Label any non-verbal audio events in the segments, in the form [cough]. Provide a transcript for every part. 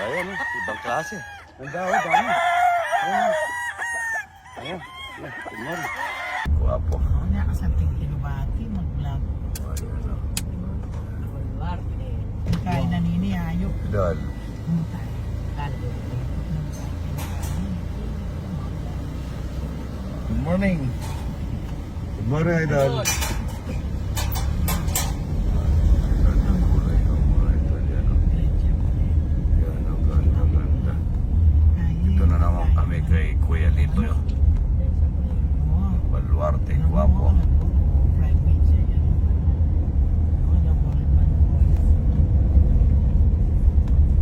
Ayan, oh, ibang klase. Ang dami, dami. Ayan. Ayan. Ayan. Good morning. Guwapo. Ako na kasanting kinubati, mag-vlog. Ayan, oh. Kain na nini, ayok. Idol. Pumunta. Lalo. Good morning. Good morning, Idol. Ito na naman kami kay Kuya Lito. Baluarte, guwapo.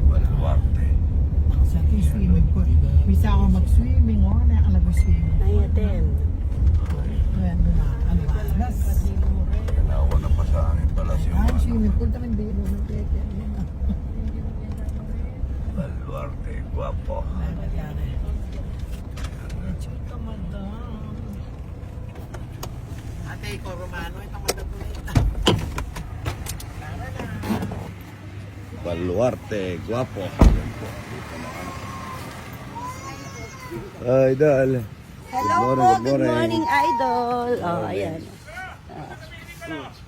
Baluarte. Sa ating swimming pool. Bisa ako mag-swimming, oh. Nakakala ko swimming. Nayaten. Ayan, ano ba? Alas. Kanawa na pa sa amin pala si Ay, Juan. swimming pool naman din. Ano, teke. Ayan, ah. Baluarte, guwapo. Chito, madam. Ate, ikaw Romano, ito madam. Baluarte, guwapo. Yan po. Dito na kami. Ay, Idol. Hello Good morning, po, good good morning. idol. Oh, ayan. Ah.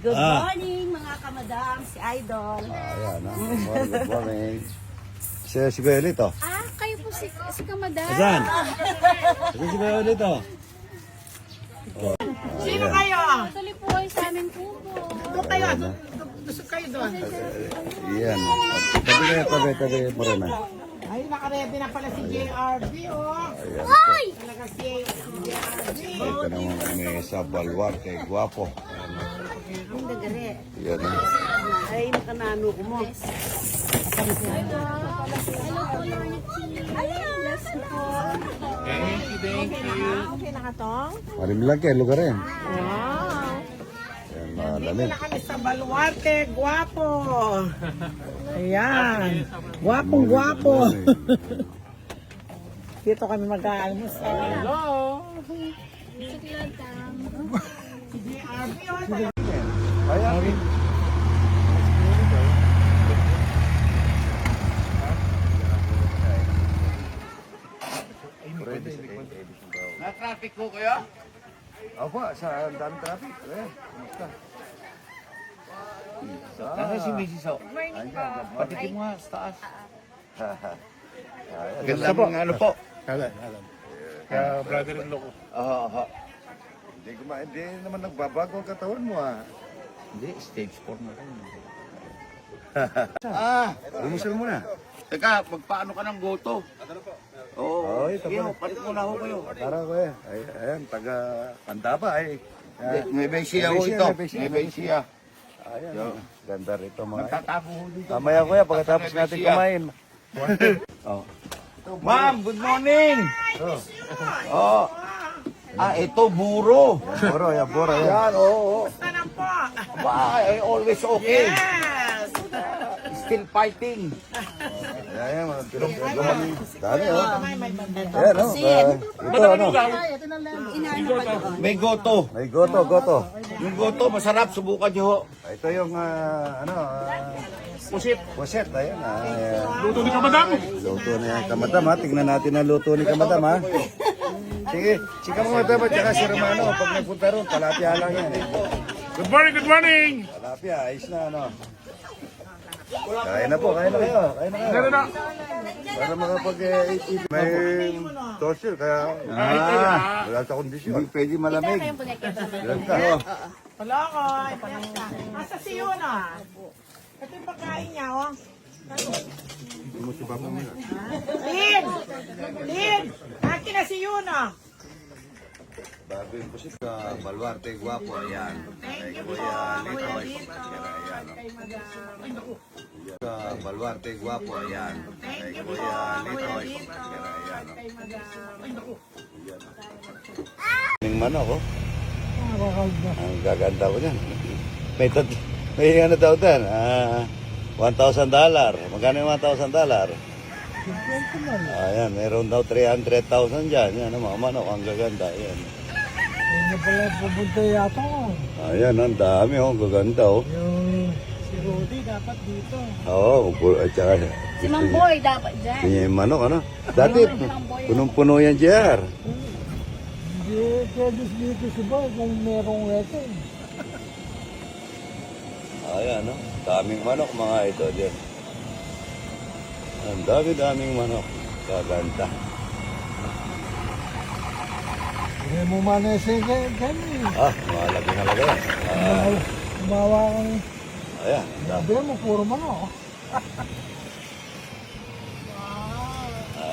Good Ah. morning, mga kamadam, si Idol. Ayan, ah. Good morning, good morning. Si, si Kuya Lito. Ah, kayo po si, si Kamadam. Asan? Si si Kuya Lito. Oh, Sino kayo? Tuloy po kayo sa aming kubo. Doon kayo. Ah. Gusto kayo doon. Ayan. Tabi kayo, tabi, tabi mo rin ah. Ay, nakaredy na pala si JRB, oh. Ayan. Ay! Talaga si JRB. Ito naman kami sa Baluarte, guwapo. Ang dagare. Yan ah. Ay, nakanano ko mo. Hello po, Lornity. Bless you po. Okay na ka tong? Marimlang kayo, lugar rin. Wow. Ayan, Dito malamig. na kami sa Baluarte, guwapo. [laughs] Ayan. Gwapong gwapo. [laughs] Dito kami mag-aalmusal. Hello. Oh. Na-traffic ko kayo? Opo, sa dami traffic. Eh, kumusta? Isa. Nasaan si Mrs. O? Ayan, good Patikin mo nga sa taas. [laughs] Ganda mo ano po? Alan, Alan. Kaya brother-in-law ko. Oo, oo. Hindi, ko ma- hindi naman nagbabago ang katawan mo ah. Hindi, stage 4 na rin. [laughs] Ah, lumusal mo na. Teka, magpaano ka ng goto? Oo, sige, tama na. palit muna ako kayo. Tara ko eh. Ay, ayan, taga Pandaba ay. Hindi, May ho May ito. May may Besia. Ayan, ah. ganda rito mga. Magtatago ho dito. Mamaya kuya, pagkatapos natin kumain. Oh. Ma'am, good morning! Oh, Oh. Ah, ito, buro. yan, boro, yan. Yan, oo. Sana po. Ba, eh, always okay. Yes. Still fighting. Ayan, yan, mga tulong. Dami oh. May may bandito. Ayan oh. ah, ito ano. May goto. May goto, goto. Yung goto, masarap. Subukan nyo ho. Ito yung ah, ano, ah, Pusit. Puset, ayan. ah, ayan. Luto ni Kamadam! Luto ni Kamadam ha. Tingnan natin ang luto ni Kamadam ha. Sige, si Kamadam at saka si Romano. Pag nagpunta ron, talapia lang yan eh. Good morning, good morning! Talapia, ayos na ano. Kain na po, kain na kayo. Kain na kayo. Ano na? Para makapag eh, May torture, kaya ah, wala sa kondisyon. Hindi pwede malamig. Ilan ka? Wala ko. Asa si Yuna? Ito yung pagkain niya, oh. Lin! Lin! Akin na si Yuna. Bago yung pusit ka, baluarte, guwapo, ayan. Kay Kuya Lito, ay pagkasira, ayan. oh. Ka, baluarte, guwapo, ayan. Kay Kuya Lito, ay pagkasira, ayan. oh. Yung manok, oh. Ang gaganda ko dyan. May, tat may ano daw dyan, ah, 1,000 dollar. Magkano yung 1,000 dollar? Ayan, meron daw 300,000 dyan. Yan, ang mga manok, ang gaganda. Ayan. Hindi pala pupunta yata. Ayan, ang dami, oh. Ang gaganda, oh. Yung Si Rudy dapat dito. Oo, oh, at saka... Si Mang Boy dapat dyan. Yan yung manok, ano? Dati, punong-puno yan, JR. Hindi pwede dito si Boy kung merong weapon. Ayan, no? Daming manok, mga idol. Yan. Ang dami-daming manok. Gaganda. Hindi mo man na sa kami. Ah, malaki halaga yan. Ah, Umawa kang ayan. sabi mo, puro manok.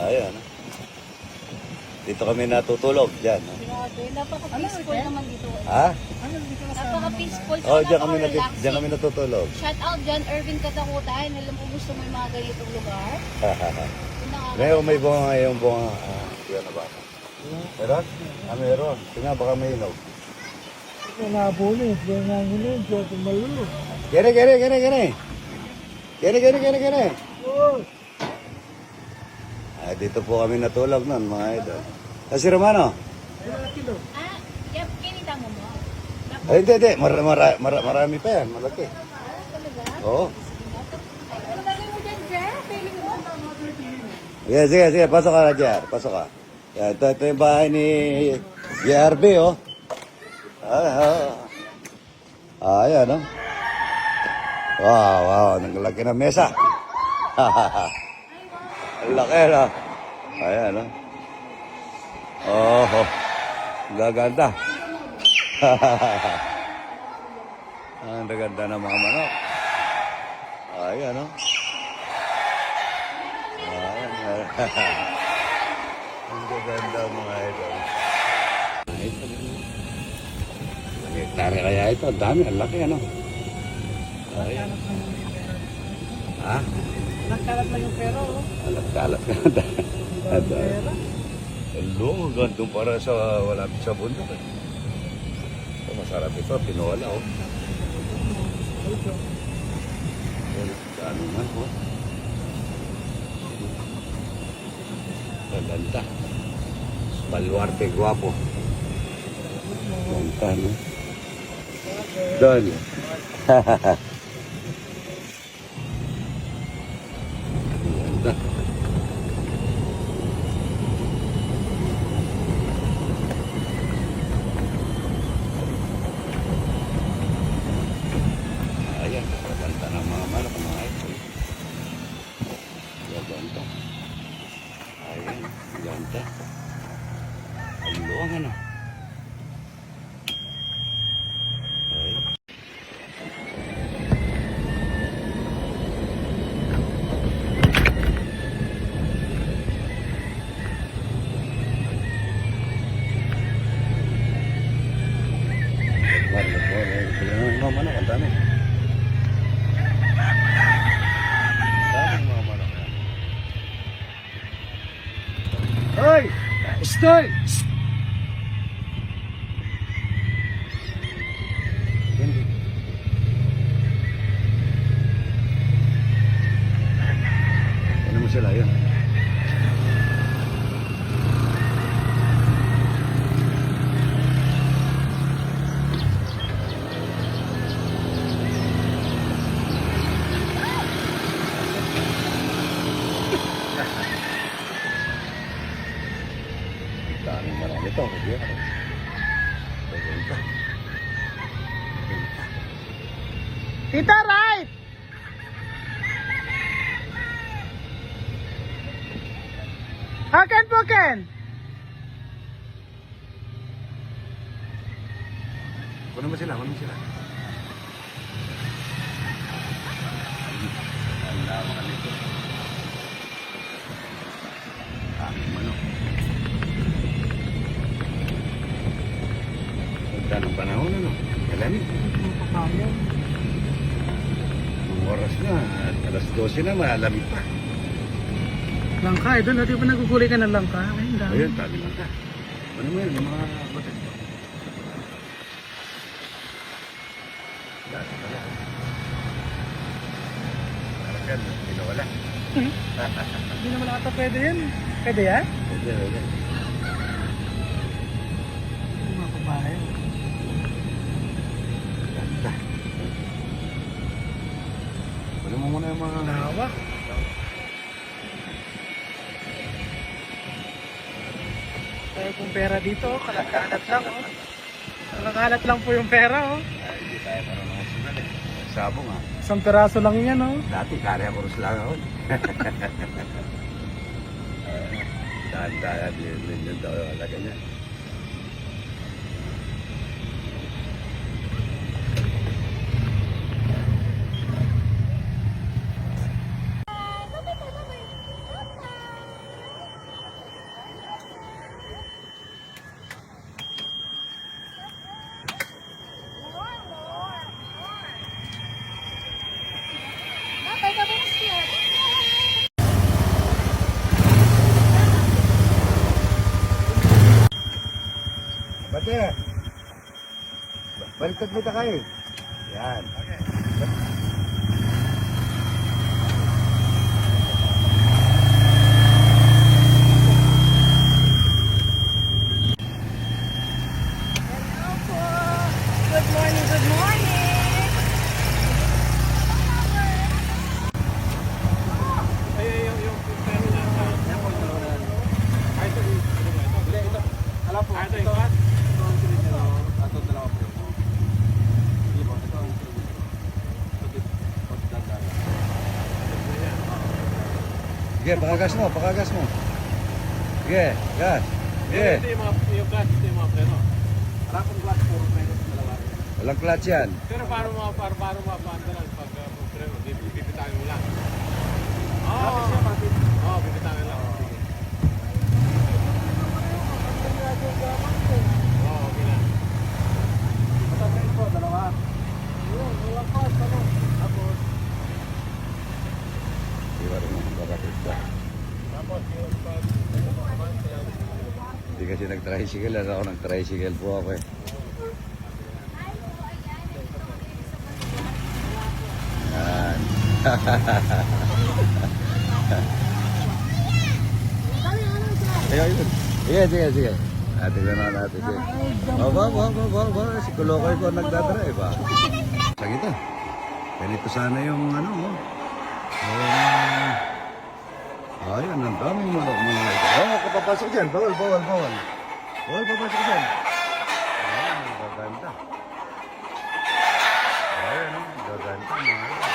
Ayan. Dito kami natutulog, dyan. no? Grabe, napaka-peaceful naman dito. Ha? Napaka-peaceful. Oh, tsaka dyan kami, napaka-relaxing. dyan kami natutulog. Shout out dyan, Irvin Katakutan. Alam mo gusto mo yung mga ganitong lugar. Yung Ngayon may bunga ngayon bunga. Ah, yan na ba? Meron? Ah, meron. Tingnan, baka may inog. Nabunin, kaya nga nginin, kaya tumalulo. Gere, gere, gere, gere. Gere, gere, gere, gere. Ah, dito po kami natulog nun, mga idol. Ah, si Romano? Ah, yep, kinita mo mo. Ay, hindi, hindi. Mar mara mara marami pa yan. Malaki. Oo. Mo. Sige, sige. Pasok ka na, JR. Pasok ka. Yan, ito, ito yung bahay ni JRB, oh. Ah, ah. Ah, ayan, oh. Wow, wow. Ang laki ng mesa. [laughs] Ang laki, no? Ayan, oh. Oh, oh. Gaganda. [laughs] Ang gaganda ng mga manok. Ayan, oh. Ayan. [laughs] Ang gaganda mga idol. Ito. Hektare kaya ito. Ang dami. Ang laki ano. Ayan. Ha? Nagkalat lang yung pero. oh. Alat-alat ka na. At, uh, Hello, gandong para sa walapit sa bundok. Eh. Ito, masarap ito. Pinola, oh. Dami man, oh. Gaganda. Baluarte, guwapo. Ganda, no? Doon. Ganda. [laughs] Stay! Dami marami ito. Hindi ako. Gaganda. Tita, right! Akin po, Ken! Kunin mo sila, kunin mo sila. 12 na, malamig pa. Langka, eh, doon natin pa nagugulay ka ng langka. Ayun, dami. Ayun, tabi lang ka. Ano mo yan, yung mga mo? Dati pala. Parang yan, pinawala. Hindi naman [laughs] ata pwede yan. Pwede yan? Pwede, pwede. Mga kabahay. Ganda. na yung mga... Nawa. Tayo pong pera dito, oh. kalat-kalat lang. Oh. Kalat lang po yung pera. Oh. Ay, hindi tayo marunong sugal eh. Sabong ah. Isang peraso lang yan. Oh. Dati karya ko lang ako. Dahan-dahan yun, yun yung daw wala ganyan. Tatay, Bate! Baliktad mo kayo. Yan. Good morning, good morning. Sige, pakagas mo, pakagas mo. Sige, gas. Sige. yung mga, yung clutch, ito yung mga preno. Wala pong clutch, puro preno sa dalawa. Walang clutch yan. Pero paano mga, para, paano mga paanda lang pag uh, preno, di pipitangin mo lang. Oo, oh, Oo, oh, pipitangin lang. Sige. Oo, okay lang. Di ba rin mo bakit ba? Hindi kasi nag-tricycle, ano ako nag-tricycle po ako eh. Yan. [laughs] Sige, yun. Sige, sige, sige. Ah, tignan na natin. Sige. Oh, ba, ba. Si Kulokoy ko nagdadrive ah. Sa kita. Ganito sana yung ano, oh. Um, Ayan, ang daming mga mga ito. Oh, kapapasok dyan. Bawal, bawal, bawal. Bawal, papasok dyan. Ayan, gaganda. Ayan, gaganda. Mga